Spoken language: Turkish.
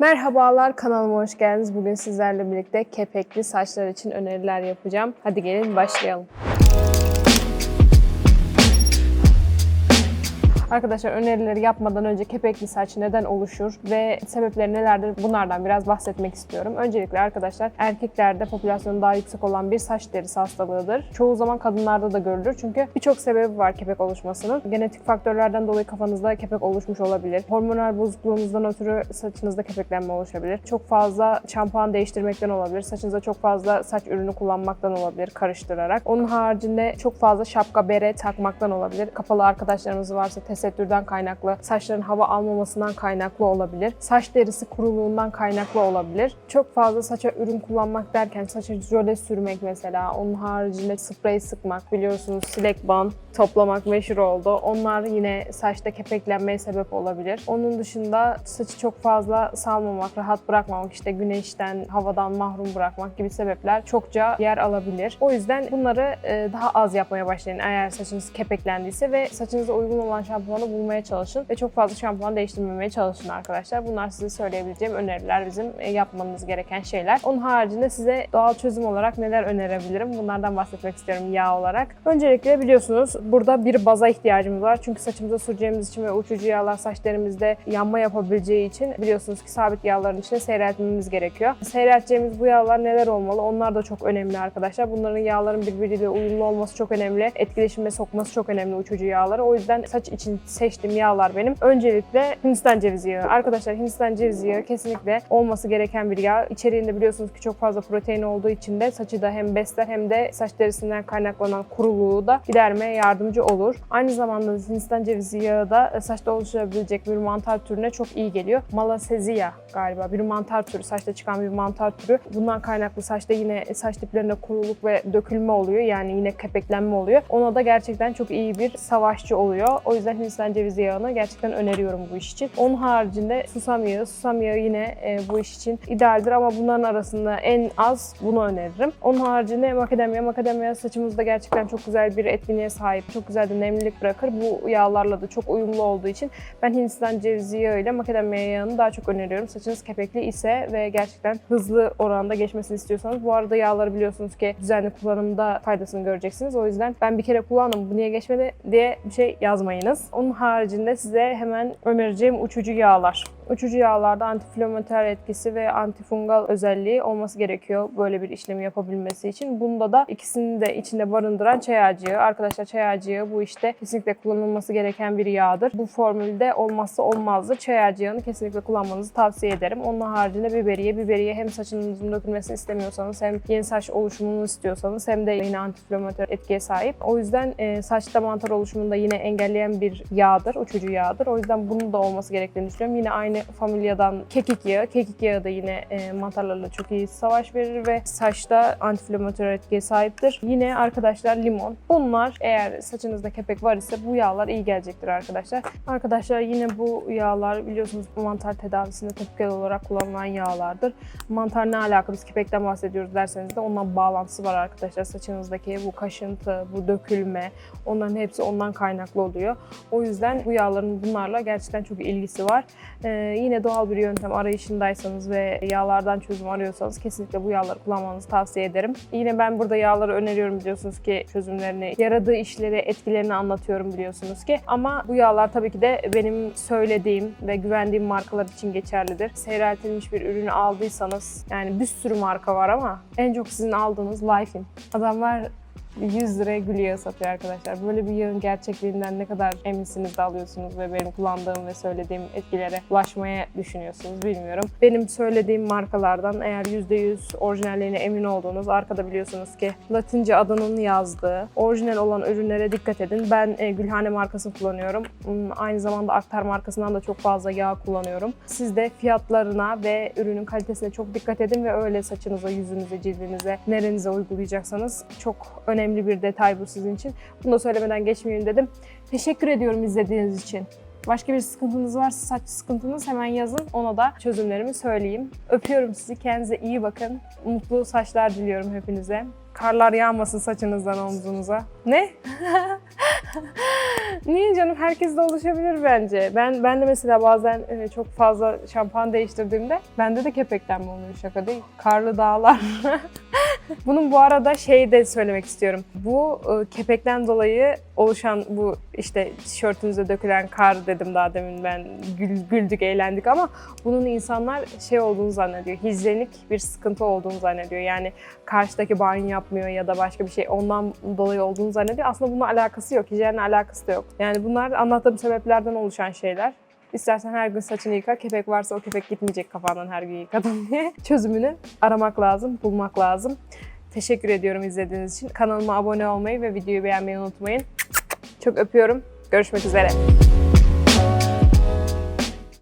Merhabalar kanalıma hoş geldiniz. Bugün sizlerle birlikte kepekli saçlar için öneriler yapacağım. Hadi gelin başlayalım. Arkadaşlar önerileri yapmadan önce kepekli saç neden oluşur ve sebepleri nelerdir bunlardan biraz bahsetmek istiyorum. Öncelikle arkadaşlar erkeklerde popülasyonu daha yüksek olan bir saç derisi hastalığıdır. Çoğu zaman kadınlarda da görülür çünkü birçok sebebi var kepek oluşmasının. Genetik faktörlerden dolayı kafanızda kepek oluşmuş olabilir. Hormonal bozukluğunuzdan ötürü saçınızda kepeklenme oluşabilir. Çok fazla şampuan değiştirmekten olabilir. Saçınıza çok fazla saç ürünü kullanmaktan olabilir karıştırarak. Onun haricinde çok fazla şapka, bere takmaktan olabilir. Kapalı arkadaşlarınız varsa tesettürden kaynaklı, saçların hava almamasından kaynaklı olabilir. Saç derisi kuruluğundan kaynaklı olabilir. Çok fazla saça ürün kullanmak derken saça jöle sürmek mesela, onun haricinde sprey sıkmak, biliyorsunuz silek ban toplamak meşhur oldu. Onlar yine saçta kepeklenmeye sebep olabilir. Onun dışında saçı çok fazla salmamak, rahat bırakmamak, işte güneşten, havadan mahrum bırakmak gibi sebepler çokça yer alabilir. O yüzden bunları e, daha az yapmaya başlayın eğer saçınız kepeklendiyse ve saçınıza uygun olan şampuanı bulmaya çalışın ve çok fazla şampuan değiştirmemeye çalışın arkadaşlar. Bunlar size söyleyebileceğim öneriler, bizim e, yapmanız gereken şeyler. Onun haricinde size doğal çözüm olarak neler önerebilirim? Bunlardan bahsetmek istiyorum yağ olarak. Öncelikle biliyorsunuz burada bir baza ihtiyacımız var. Çünkü saçımıza süreceğimiz için ve uçucu yağlar saçlarımızda yanma yapabileceği için biliyorsunuz ki sabit yağların içine seyreltmemiz gerekiyor. Seyrelteceğimiz bu yağlar neler olmalı? Onlar da çok önemli arkadaşlar. Bunların yağların birbiriyle uyumlu olması çok önemli. Etkileşime sokması çok önemli uçucu yağları. O yüzden saç için seçtiğim yağlar benim. Öncelikle Hindistan cevizi yağı. Arkadaşlar Hindistan cevizi yağı kesinlikle olması gereken bir yağ. İçeriğinde biliyorsunuz ki çok fazla protein olduğu için de saçı da hem besler hem de saç derisinden kaynaklanan kuruluğu da gidermeye yardımcı olur. Aynı zamanda Hindistan cevizi yağı da saçta oluşabilecek bir mantar türüne çok iyi geliyor. Malassezia galiba bir mantar türü, saçta çıkan bir mantar türü. Bundan kaynaklı saçta yine saç diplerinde kuruluk ve dökülme oluyor. Yani yine kepeklenme oluyor. Ona da gerçekten çok iyi bir savaşçı oluyor. O yüzden Hindistan cevizi yağını gerçekten öneriyorum bu iş için. Onun haricinde susam yağı. Susam yağı yine e, bu iş için idealdir ama bunların arasında en az bunu öneririm. Onun haricinde makadamya. Makadamya saçımızda gerçekten çok güzel bir etkinliğe sahip. Çok güzel de nemlilik bırakır. Bu yağlarla da çok uyumlu olduğu için ben Hindistan cevizi yağı ile makadamya yağını daha çok öneriyorum. Saçınız kepekli ise ve gerçekten hızlı oranda geçmesini istiyorsanız. Bu arada yağları biliyorsunuz ki düzenli kullanımda faydasını göreceksiniz. O yüzden ben bir kere kullandım bu niye geçmedi diye bir şey yazmayınız. Onun haricinde size hemen önereceğim uçucu yağlar. Uçucu yağlarda antiflamatuar etkisi ve antifungal özelliği olması gerekiyor böyle bir işlemi yapabilmesi için. Bunda da ikisini de içinde barındıran çay ağacı. Arkadaşlar çay yağı bu işte kesinlikle kullanılması gereken bir yağdır. Bu formülde olmazsa olmazdır. Çay ağacı kesinlikle kullanmanızı tavsiye ederim. Onun haricinde biberiye. Biberiye hem saçınızın dökülmesini istemiyorsanız hem yeni saç oluşumunu istiyorsanız hem de yine antiflamatuar etkiye sahip. O yüzden e, saçta mantar oluşumunu da yine engelleyen bir yağdır, uçucu yağdır. O yüzden bunun da olması gerektiğini düşünüyorum. Yine aynı familyadan kekik yağı. Kekik yağı da yine e, mantarlarla çok iyi savaş verir ve saçta antiflamatuar etkiye sahiptir. Yine arkadaşlar limon. Bunlar eğer saçınızda kepek var ise bu yağlar iyi gelecektir arkadaşlar. Arkadaşlar yine bu yağlar biliyorsunuz mantar tedavisinde topikal olarak kullanılan yağlardır. Mantar ne alaka biz kepekten bahsediyoruz derseniz de ondan bağlantısı var arkadaşlar. Saçınızdaki bu kaşıntı, bu dökülme onların hepsi ondan kaynaklı oluyor. O yüzden bu yağların bunlarla gerçekten çok ilgisi var. Ee, yine doğal bir yöntem arayışındaysanız ve yağlardan çözüm arıyorsanız kesinlikle bu yağları kullanmanızı tavsiye ederim. Yine ben burada yağları öneriyorum biliyorsunuz ki çözümlerini, yaradığı işleri, etkilerini anlatıyorum biliyorsunuz ki. Ama bu yağlar tabii ki de benim söylediğim ve güvendiğim markalar için geçerlidir. Seyreltilmiş bir ürünü aldıysanız yani bir sürü marka var ama en çok sizin aldığınız Life'in. Adamlar 100 liraya gül yağı satıyor arkadaşlar. Böyle bir yağın gerçekliğinden ne kadar eminsiniz de alıyorsunuz ve benim kullandığım ve söylediğim etkilere ulaşmaya düşünüyorsunuz bilmiyorum. Benim söylediğim markalardan eğer %100 orijinalliğine emin olduğunuz arkada biliyorsunuz ki Latince adının yazdığı orijinal olan ürünlere dikkat edin. Ben e, Gülhane markasını kullanıyorum. Hmm, Aynı zamanda Aktar markasından da çok fazla yağ kullanıyorum. Siz de fiyatlarına ve ürünün kalitesine çok dikkat edin ve öyle saçınıza, yüzünüze, cildinize, nerenize uygulayacaksanız çok önemli bir detay bu sizin için. Bunu da söylemeden geçmeyeyim dedim. Teşekkür ediyorum izlediğiniz için. Başka bir sıkıntınız varsa saç sıkıntınız hemen yazın. Ona da çözümlerimi söyleyeyim. Öpüyorum sizi. Kendinize iyi bakın. Mutlu saçlar diliyorum hepinize. Karlar yağmasın saçınızdan omzunuza. Ne? Niye canım? Herkes de oluşabilir bence. Ben ben de mesela bazen e, çok fazla şampuan değiştirdiğimde bende de kepeklenme oluyor şaka değil. Karlı dağlar. Bunun bu arada şey de söylemek istiyorum. Bu e, kepekten dolayı oluşan bu işte tişörtünüze dökülen kar dedim daha demin ben gül- güldük eğlendik ama bunun insanlar şey olduğunu zannediyor. Hijyenik bir sıkıntı olduğunu zannediyor. Yani karşıdaki banyo yapmıyor ya da başka bir şey ondan dolayı olduğunu zannediyor. Aslında bununla alakası yok. Hijyenle alakası da yok. Yani bunlar anlattığım sebeplerden oluşan şeyler. İstersen her gün saçını yıka, kepek varsa o kepek gitmeyecek kafandan her gün yıkadın diye. Çözümünü aramak lazım, bulmak lazım. Teşekkür ediyorum izlediğiniz için. Kanalıma abone olmayı ve videoyu beğenmeyi unutmayın. Çok öpüyorum. Görüşmek üzere.